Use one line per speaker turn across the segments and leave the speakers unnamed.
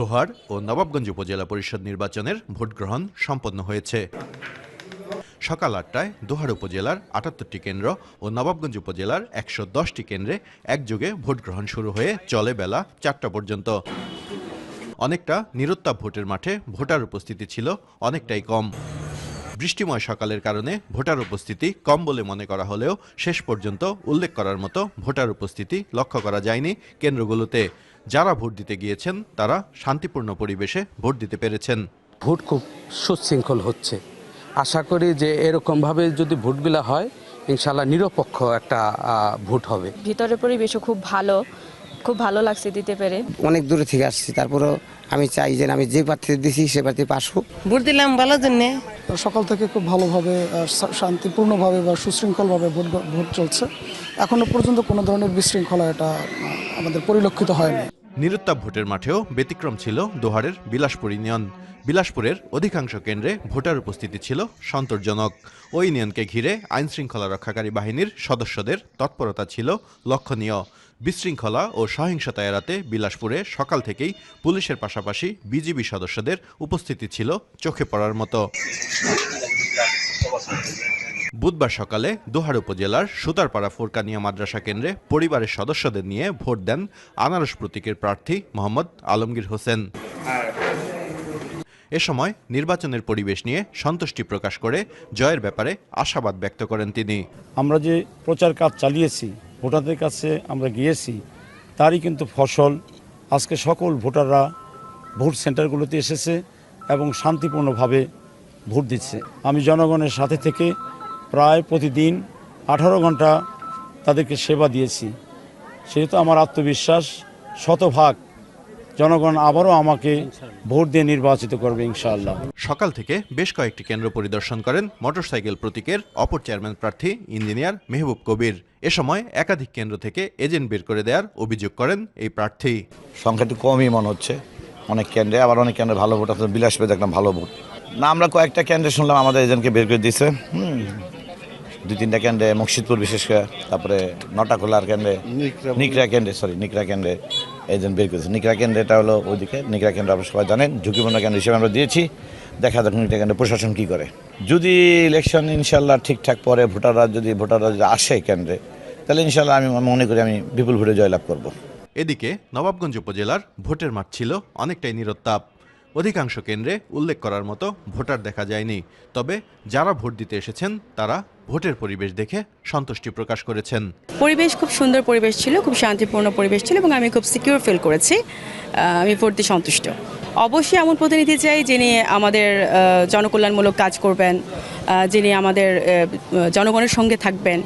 দোহার ও নবাবগঞ্জ উপজেলা পরিষদ নির্বাচনের ভোট গ্রহণ সম্পন্ন হয়েছে। সকাল আটটায় দোহার উপজেলার আটাত্তরটি কেন্দ্র ও নবাবগঞ্জ উপজেলার একশো দশটি কেন্দ্রে একযোগে ভোট গ্রহণ শুরু হয়ে চলে বেলা চারটা পর্যন্ত। অনেকটা নিরুত্তাপ ভোটের মাঠে ভোটার উপস্থিতি ছিল অনেকটাই কম। বৃষ্টিময় সকালের কারণে ভোটার উপস্থিতি কম বলে মনে করা হলেও শেষ পর্যন্ত উল্লেখ করার মতো ভোটার উপস্থিতি লক্ষ্য করা যায়নি কেন্দ্রগুলোতে। যারা ভোট দিতে গিয়েছেন তারা শান্তিপূর্ণ পরিবেশে ভোট দিতে পেরেছেন।
ভোট খুব সুশৃঙ্খল হচ্ছে। আশা করি যে এরকমভাবে যদি ভোটগুলো হয় ইনশাল্লাহ নিরপেক্ষ একটা ভোট হবে।
ভিতরের পরিবেশও খুব ভালো খুব ভালো লাগছে দিতে পেরে।
অনেক দূরে থেকে আসছি তারপরেও আমি চাই যে আমি যে প্রার্থী দিছি সে প্রার্থী পাস হোক।
ভোট দিলাম ভালো জন্যে।
সকাল থেকে খুব ভালোভাবে শান্তিপূর্ণভাবে বা সুশৃঙ্খলভাবে ভোট ভোট চলছে। এখনও পর্যন্ত কোনো ধরনের বিশৃঙ্খলা এটা আমাদের পরিলক্ষিত হয়নি।
নিরুত্তাপ ভোটের মাঠেও ব্যতিক্রম ছিল দোহারের বিলাসপুর ইউনিয়ন। বিলাসপুরের অধিকাংশ কেন্দ্রে ভোটার উপস্থিতি ছিল সন্তোষজনক। ওই ইউনিয়নকে ঘিরে আইন শৃঙ্খলা রক্ষাকারী বাহিনীর সদস্যদের তৎপরতা ছিল লক্ষণীয়। বিশৃঙ্খলা ও সহিংসতা এড়াতে বিলাসপুরে সকাল থেকেই পুলিশের পাশাপাশি বিজিবি সদস্যদের উপস্থিতি ছিল চোখে পড়ার মতো। বুধবার সকালে দোহার উপজেলার সুতারপাড়া ফুরকানিয়া মাদ্রাসা কেন্দ্রে পরিবারের সদস্যদের নিয়ে ভোট দেন আনারস প্রতীকের প্রার্থী মোহাম্মদ আলমগীর হোসেন। এ সময় নির্বাচনের পরিবেশ নিয়ে সন্তুষ্টি প্রকাশ করে জয়ের ব্যাপারে আশাবাদ ব্যক্ত করেন তিনি।
আমরা যে প্রচার কাজ চালিয়েছি, ভোটারদের কাছে আমরা গিয়েছি, তারই কিন্তু ফসল। আজকে সকল ভোটাররা ভোট সেন্টারগুলোতে এসেছে এবং শান্তিপূর্ণভাবে ভোট দিচ্ছে। আমি জনগণের সাথে থেকে প্রায় প্রতিদিন আঠারো ঘণ্টা তাদেরকে সেবা দিয়েছি। সেহেতু আমার আত্মবিশ্বাস শতভাগ জনগণ আবারও আমাকে ভোট দিয়ে নির্বাচিত করবে ইনশাআল্লাহ।
সকাল থেকে বেশ কয়েকটি কেন্দ্র পরিদর্শন করেন মোটরসাইকেল প্রতীকের অপর চেয়ারম্যান প্রার্থী ইঞ্জিনিয়ার মেহবুব কবির। এ সময় একাধিক কেন্দ্র থেকে এজেন্ট বের করে দেওয়ার অভিযোগ করেন এই প্রার্থী।
সংখ্যা একটু কমই মনে হচ্ছে। অনেক কেন্দ্রে আবার অনেক কেন্দ্রে ভালো ভোট আছে বিলাসপুরে দেখলাম ভালো ভোট। না আমরা কয়েকটা কেন্দ্রে শুনলাম আমাদের এজেন্টকে বের করে দিয়েছে। হুম। দুই তিনটা কেন্দ্রে মুর্শিদপুর বিশেষ করে তারপরে নটাখোলার কেন্দ্রে নিকরা কেন্দ্রে সরি নিকরা কেন্দ্রে এজেন্ট বের করেছে। নিকরা কেন্দ্রটা হলো ওইদিকে নিকরা কেন্দ্র আপনারা সবাই জানেন ঝুঁকিপূর্ণ কেন্দ্র হিসেবে আমরা দিয়েছি। দেখা যাক নিকরা কেন্দ্রে প্রশাসন কী করে। যদি ইলেকশন ইনশাল্লাহ ঠিকঠাক পরে ভোটাররা যদি ভোটাররা যদি আসে কেন্দ্রে তাহলে ইনশাল্লাহ আমি মনে করি আমি বিপুল ভোটে জয়লাভ করব।
এদিকে নবাবগঞ্জ উপজেলার ভোটের মাঠ ছিল অনেকটাই নিরত্তাপ। অধিকাংশ কেন্দ্রে উল্লেখ করার মতো ভোটার দেখা যায়নি। তবে যারা ভোট দিতে এসেছেন, তারা ভোটের পরিবেশ দেখে সন্তুষ্টি প্রকাশ করেছেন।
পরিবেশ খুব সুন্দর পরিবেশ ছিল, খুব শান্তিপূর্ণ পরিবেশ ছিল এবং আমি খুব সিকিউর ফিল করেছি। আমি ভোট দিয়ে সন্তুষ্ট। অবশ্যই এমন প্রতিনিধি চাই যিনি আমাদের জনকল্যাণমূলক কাজ করবেন যিনি আমাদের জনগণের সঙ্গে থাকবেন।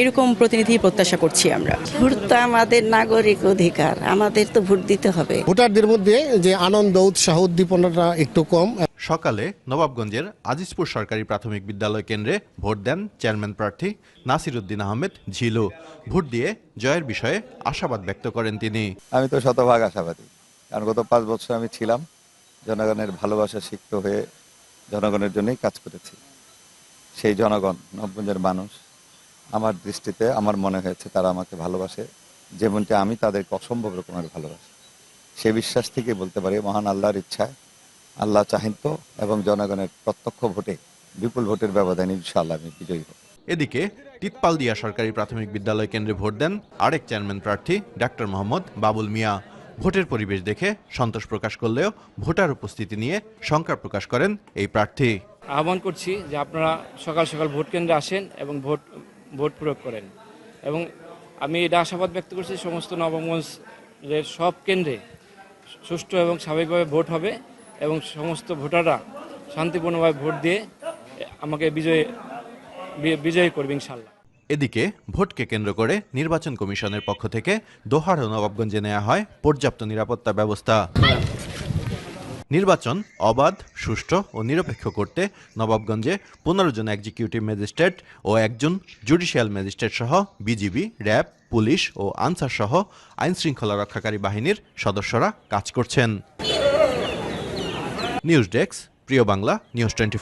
এরকম প্রতিনিধি প্রত্যাশা করছি আমরা।
ভোট তো আমাদের নাগরিক অধিকার আমাদের তো ভোট দিতে হবে।
ভোটারদের মধ্যে যে আনন্দ উৎসাহ উদ্দীপনাটা একটু কম।
সকালে নবাবগঞ্জের আজিজপুর সরকারি প্রাথমিক বিদ্যালয় কেন্দ্রে ভোট দেন চেয়ারম্যান প্রার্থী নাসিরুদ্দিন আহমেদ ঝিলু। ভোট দিয়ে জয়ের বিষয়ে আশাবাদ ব্যক্ত করেন তিনি।
আমি তো শতভাগ আশাবাদী কারণ গত পাঁচ বছর আমি ছিলাম জনগণের ভালোবাসা সিক্ত হয়ে জনগণের জন্যই কাজ করেছি। সেই জনগণ নবগঞ্জের মানুষ আমার দৃষ্টিতে আমার মনে হয়েছে তারা আমাকে ভালোবাসে। যেমনটি আমি তাদেরকে অসম্ভব রকমের ভালোবাসি। সে বিশ্বাস থেকে বলতে পারি মহান আল্লাহর ইচ্ছায় আল্লাহ চাহিত এবং জনগণের প্রত্যক্ষ ভোটে বিপুল ভোটের ব্যবধানে ইনশাআল্লাহ আমি বিজয়ী হব।
এদিকে টিতপালদিয়া সরকারি প্রাথমিক বিদ্যালয় কেন্দ্রে ভোট দেন আরেক চেয়ারম্যান প্রার্থী ডাক্তার মোহাম্মদ বাবুল মিয়া। ভোটের পরিবেশ দেখে সন্তোষ প্রকাশ করলেও ভোটার উপস্থিতি নিয়ে শঙ্কা প্রকাশ করেন এই প্রার্থী।
আহ্বান করছি যে আপনারা সকাল সকাল ভোট কেন্দ্রে আসেন এবং ভোট ভোট প্রয়োগ করেন। এবং আমি এটা আশাবাদ ব্যক্ত করছি সমস্ত নবমগঞ্জের সব কেন্দ্রে সুষ্ঠু এবং স্বাভাবিকভাবে ভোট হবে এবং সমস্ত ভোটাররা শান্তিপূর্ণভাবে ভোট দিয়ে আমাকে বিজয় বিজয়ী করবে ইনশাল্লাহ
এদিকে ভোটকে কেন্দ্র করে নির্বাচন কমিশনের পক্ষ থেকে দোহার ও নবাবগঞ্জে নেওয়া হয় পর্যাপ্ত নিরাপত্তা ব্যবস্থা। নির্বাচন অবাধ, সুষ্ঠু ও নিরপেক্ষ করতে নবাবগঞ্জে পনেরো জন এক্সিকিউটিভ ম্যাজিস্ট্রেট ও একজন জুডিশিয়াল ম্যাজিস্ট্রেট সহ বিজিবি র্যাব পুলিশ ও আনসার সহ আইন শৃঙ্খলা রক্ষাকারী বাহিনীর সদস্যরা কাজ করছেন। নিউজ ডেস্ক, প্রিয় বাংলা, নিউজ টোয়েন্টি